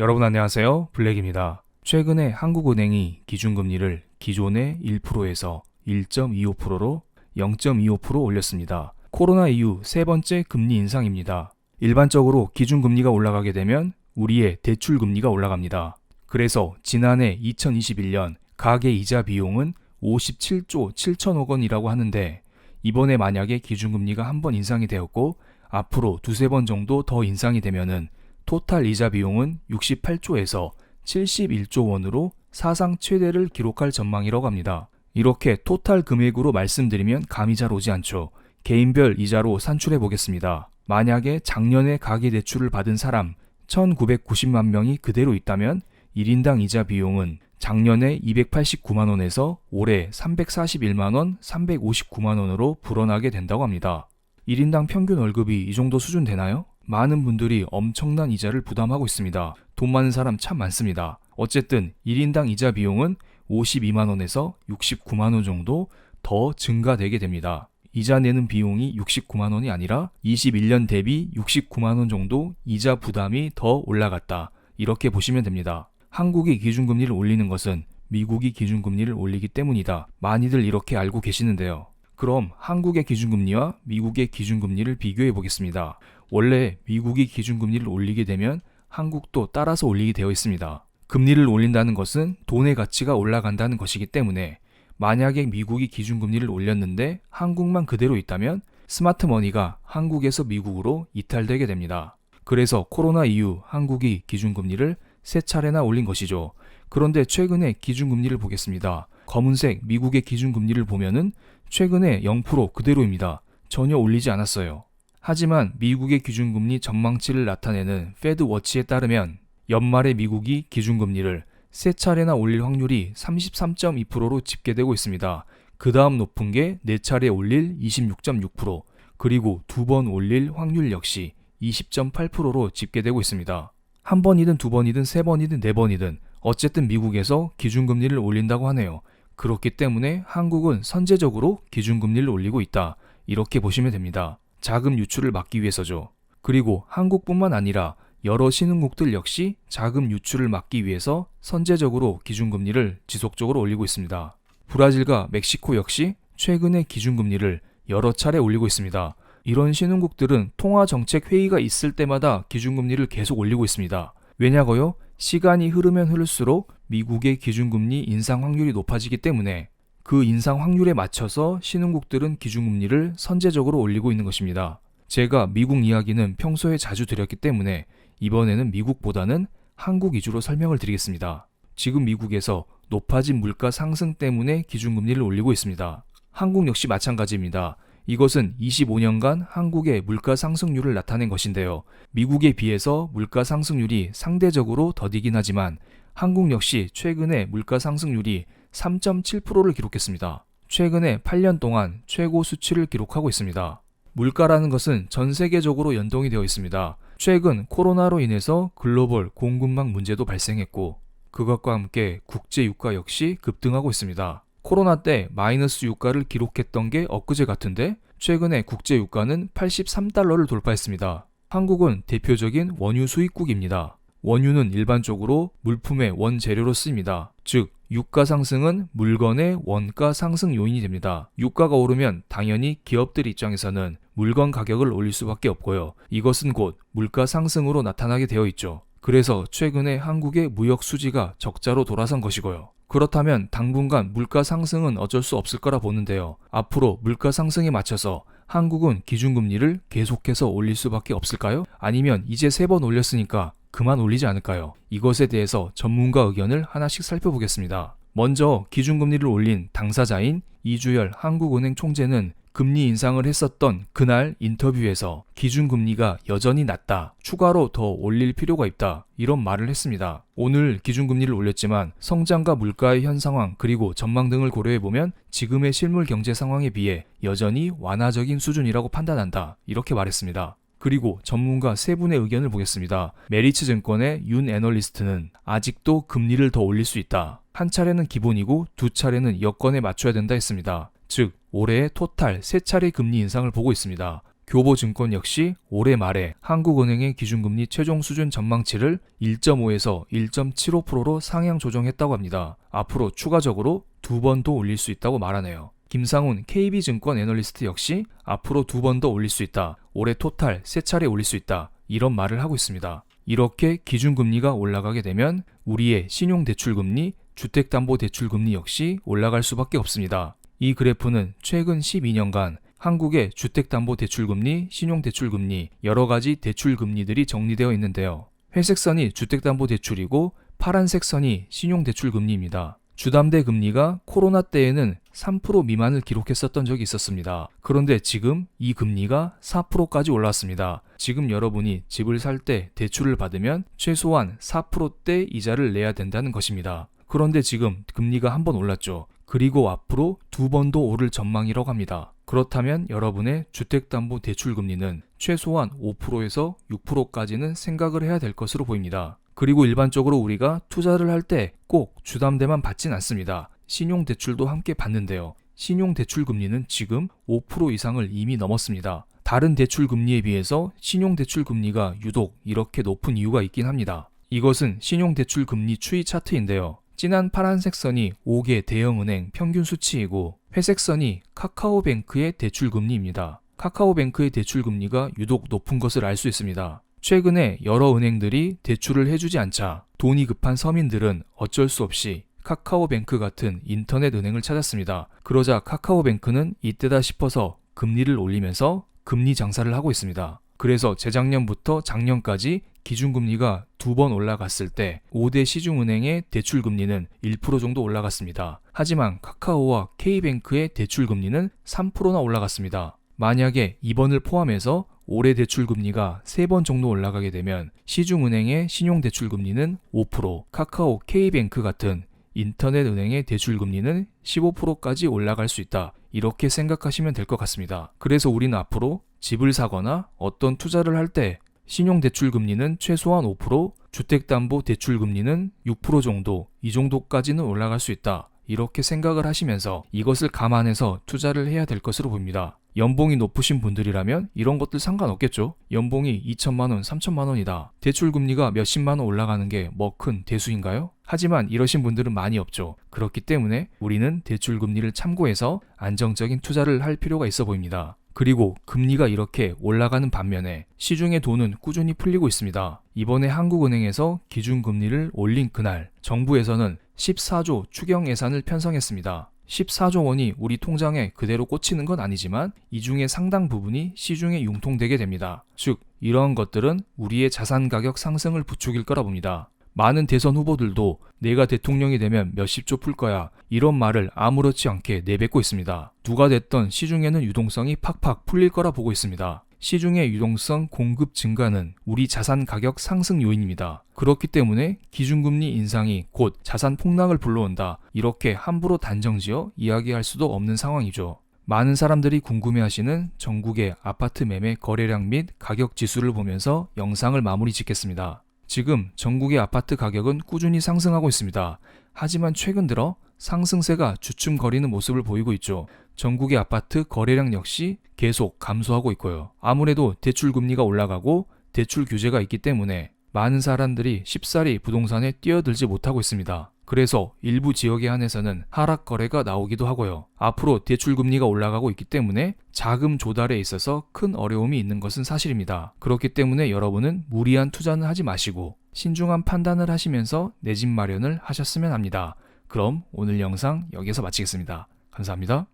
여러분 안녕하세요. 블랙입니다. 최근에 한국은행이 기준금리를 기존의 1%에서 1.25%로 0.25% 올렸습니다. 코로나 이후 세 번째 금리 인상입니다. 일반적으로 기준금리가 올라가게 되면 우리의 대출금리가 올라갑니다. 그래서 지난해 2021년 가계 이자 비용은 57조 7천억 원이라고 하는데 이번에 만약에 기준금리가 한 번 인상이 되었고 앞으로 두세 번 정도 더 인상이 되면은 토탈 이자 비용은 68조에서 71조 원으로 사상 최대를 기록할 전망이라고 합니다. 이렇게 토탈 금액으로 말씀드리면 감이 잘 오지 않죠. 개인별 이자로 산출해 보겠습니다. 만약에 작년에 가계 대출을 받은 사람 1990만 명이 그대로 있다면 1인당 이자 비용은 작년에 289만 원에서 올해 341만 원, 359만 원으로 불어나게 된다고 합니다. 1인당 평균 월급이 이 정도 수준 되나요? 많은 분들이 엄청난 이자를 부담하고 있습니다. 돈 많은 사람 참 많습니다. 어쨌든 1인당 이자 비용은 52만 원에서 69만 원 정도 더 증가되게 됩니다. 이자 내는 비용이 69만 원이 아니라 21년 대비 69만 원 정도 이자 부담이 더 올라갔다. 이렇게 보시면 됩니다. 한국이 기준금리를 올리는 것은 미국이 기준금리를 올리기 때문이다. 많이들 이렇게 알고 계시는데요. 그럼 한국의 기준금리와 미국의 기준금리를 비교해 보겠습니다. 원래 미국이 기준금리를 올리게 되면 한국도 따라서 올리게 되어 있습니다. 금리를 올린다는 것은 돈의 가치가 올라간다는 것이기 때문에 만약에 미국이 기준금리를 올렸는데 한국만 그대로 있다면 스마트머니가 한국에서 미국으로 이탈되게 됩니다. 그래서 코로나 이후 한국이 기준금리를 세 차례나 올린 것이죠. 그런데 최근에 기준금리를 보겠습니다. 검은색 미국의 기준금리를 보면은 최근에 0% 그대로입니다. 전혀 올리지 않았어요. 하지만 미국의 기준금리 전망치를 나타내는 페드 워치에 따르면 연말에 미국이 기준금리를 세 차례나 올릴 확률이 33.2%로 집계되고 있습니다. 그 다음 높은 게 네 차례 올릴 26.6%, 그리고 두 번 올릴 확률 역시 20.8%로 집계되고 있습니다. 한 번이든 두 번이든 세 번이든 네 번이든 어쨌든 미국에서 기준금리를 올린다고 하네요. 그렇기 때문에 한국은 선제적으로 기준금리를 올리고 있다. 이렇게 보시면 됩니다. 자금 유출을 막기 위해서죠. 그리고 한국뿐만 아니라 여러 신흥국들 역시 자금 유출을 막기 위해서 선제적으로 기준금리를 지속적으로 올리고 있습니다. 브라질과 멕시코 역시 최근에 기준금리를 여러 차례 올리고 있습니다. 이런 신흥국들은 통화정책 회의가 있을 때마다 기준금리를 계속 올리고 있습니다. 왜냐고요? 시간이 흐르면 흐를수록 미국의 기준금리 인상 확률이 높아지기 때문에 그 인상 확률에 맞춰서 신흥국들은 기준금리를 선제적으로 올리고 있는 것입니다. 제가 미국 이야기는 평소에 자주 드렸기 때문에 이번에는 미국보다는 한국 위주로 설명을 드리겠습니다. 지금 미국에서 높아진 물가 상승 때문에 기준금리를 올리고 있습니다. 한국 역시 마찬가지입니다. 이것은 25년간 한국의 물가 상승률을 나타낸 것인데요. 미국에 비해서 물가 상승률이 상대적으로 더디긴 하지만 한국 역시 최근에 물가 상승률이 3.7%를 기록했습니다. 최근에 8년 동안 최고 수치를 기록하고 있습니다. 물가라는 것은 전 세계적으로 연동이 되어 있습니다. 최근 코로나로 인해서 글로벌 공급망 문제도 발생했고 그것과 함께 국제 유가 역시 급등하고 있습니다. 코로나 때 마이너스 유가를 기록했던 게 엊그제 같은데 최근에 국제 유가는 83달러를 돌파했습니다. 한국은 대표적인 원유 수입국입니다. 원유는 일반적으로 물품의 원재료로 쓰입니다. 즉, 유가 상승은 물건의 원가 상승 요인이 됩니다. 유가가 오르면 당연히 기업들 입장에서는 물건 가격을 올릴 수밖에 없고요. 이것은 곧 물가 상승으로 나타나게 되어 있죠. 그래서 최근에 한국의 무역 수지가 적자로 돌아선 것이고요. 그렇다면 당분간 물가 상승은 어쩔 수 없을 거라 보는데요. 앞으로 물가 상승에 맞춰서 한국은 기준금리를 계속해서 올릴 수밖에 없을까요? 아니면 이제 세 번 올렸으니까 그만 올리지 않을까요? 이것에 대해서 전문가 의견을 하나씩 살펴보겠습니다. 먼저 기준금리를 올린 당사자인 이주열 한국은행 총재는 금리 인상을 했었던 그날 인터뷰에서 기준금리가 여전히 낮다. 추가로 더 올릴 필요가 있다. 이런 말을 했습니다. 오늘 기준금리를 올렸지만 성장과 물가의 현 상황 그리고 전망 등을 고려해보면 지금의 실물 경제 상황에 비해 여전히 완화적인 수준이라고 판단한다. 이렇게 말했습니다. 그리고 전문가 세 분의 의견을 보겠습니다. 메리츠 증권의 윤 애널리스트는 아직도 금리를 더 올릴 수 있다. 한 차례는 기본이고 두 차례는 여건에 맞춰야 된다 했습니다. 즉, 올해의 토탈 세 차례 금리 인상을 보고 있습니다. 교보증권 역시 올해 말에 한국은행의 기준금리 최종 수준 전망치를 1.5에서 1.75%로 상향 조정했다고 합니다. 앞으로 추가적으로 두 번 더 올릴 수 있다고 말하네요. 김상훈 KB증권 애널리스트 역시 앞으로 두 번 더 올릴 수 있다. 올해 토탈 세 차례 올릴 수 있다. 이런 말을 하고 있습니다. 이렇게 기준금리가 올라가게 되면 우리의 신용대출금리, 주택담보대출금리 역시 올라갈 수밖에 없습니다. 이 그래프는 최근 12년간 한국의 주택담보대출금리, 신용대출금리, 여러 가지 대출금리들이 정리되어 있는데요. 회색 선이 주택담보대출이고 파란색 선이 신용대출금리입니다. 주담대 금리가 코로나 때에는 3% 미만을 기록했었던 적이 있었습니다. 그런데 지금 이 금리가 4%까지 올랐습니다. 지금 여러분이 집을 살 때 대출을 받으면 최소한 4%대 이자를 내야 된다는 것입니다. 그런데 지금 금리가 한 번 올랐죠. 그리고 앞으로 두번더 오를 전망이라고 합니다. 그렇다면 여러분의 주택담보대출금리는 최소한 5%에서 6%까지는 생각을 해야 될 것으로 보입니다. 그리고 일반적으로 우리가 투자를 할 때 꼭 주담대만 받진 않습니다. 신용대출도 함께 받는데요. 신용대출금리는 지금 5% 이상을 이미 넘었습니다. 다른 대출금리에 비해서 신용대출금리가 유독 이렇게 높은 이유가 있긴 합니다. 이것은 신용대출금리 추이 차트인데요. 진한 파란색 선이 5개 대형은행 평균 수치이고 회색 선이 카카오뱅크의 대출금리입니다. 카카오뱅크의 대출금리가 유독 높은 것을 알 수 있습니다. 최근에 여러 은행들이 대출을 해주지 않자 돈이 급한 서민들은 어쩔 수 없이 카카오뱅크 같은 인터넷 은행을 찾았습니다. 그러자 카카오뱅크는 이때다 싶어서 금리를 올리면서 금리 장사를 하고 있습니다. 그래서 재작년부터 작년까지 기준금리가 두 번 올라갔을 때 5대 시중은행의 대출금리는 1% 정도 올라갔습니다. 하지만 카카오와 K뱅크의 대출금리는 3%나 올라갔습니다. 만약에 이번을 포함해서 올해 대출금리가 3번 정도 올라가게 되면 시중은행의 신용대출금리는 5%, 카카오, K뱅크 같은 인터넷 은행의 대출 금리는 15%까지 올라갈 수 있다. 이렇게 생각하시면 될 것 같습니다. 그래서 우리는 앞으로 집을 사거나 어떤 투자를 할 때 신용대출 금리는 최소한 5%, 주택담보대출 금리는 6% 정도, 이 정도까지는 올라갈 수 있다. 이렇게 생각을 하시면서 이것을 감안해서 투자를 해야 될 것으로 보입니다. 연봉이 높으신 분들이라면 이런 것들 상관없겠죠. 연봉이 2천만 원, 3천만 원이다. 대출 금리가 몇십만 원 올라가는 게 뭐 큰 대수인가요? 하지만 이러신 분들은 많이 없죠. 그렇기 때문에 우리는 대출 금리를 참고해서 안정적인 투자를 할 필요가 있어 보입니다. 그리고 금리가 이렇게 올라가는 반면에 시중의 돈은 꾸준히 풀리고 있습니다. 이번에 한국은행에서 기준금리를 올린 그날 정부에서는 14조 추경 예산을 편성했습니다. 14조 원이 우리 통장에 그대로 꽂히는 건 아니지만 이 중에 상당 부분이 시중에 융통되게 됩니다. 즉, 이러한 것들은 우리의 자산 가격 상승을 부추길 거라 봅니다. 많은 대선 후보들도 내가 대통령이 되면 몇십 조 풀 거야 이런 말을 아무렇지 않게 내뱉고 있습니다. 누가 됐던 시중에는 유동성이 팍팍 풀릴 거라 보고 있습니다. 시중의 유동성 공급 증가는 우리 자산 가격 상승 요인입니다. 그렇기 때문에 기준금리 인상이 곧 자산 폭락을 불러온다. 이렇게 함부로 단정지어 이야기할 수도 없는 상황이죠. 많은 사람들이 궁금해하시는 전국의 아파트 매매 거래량 및 가격 지수를 보면서 영상을 마무리 짓겠습니다. 지금 전국의 아파트 가격은 꾸준히 상승하고 있습니다. 하지만 최근 들어 상승세가 주춤거리는 모습을 보이고 있죠. 전국의 아파트 거래량 역시 계속 감소하고 있고요. 아무래도 대출 금리가 올라가고 대출 규제가 있기 때문에 많은 사람들이 쉽사리 부동산에 뛰어들지 못하고 있습니다. 그래서 일부 지역에 한해서는 하락 거래가 나오기도 하고요. 앞으로 대출 금리가 올라가고 있기 때문에 자금 조달에 있어서 큰 어려움이 있는 것은 사실입니다. 그렇기 때문에 여러분은 무리한 투자는 하지 마시고 신중한 판단을 하시면서 내 집 마련을 하셨으면 합니다. 그럼 오늘 영상 여기서 마치겠습니다. 감사합니다.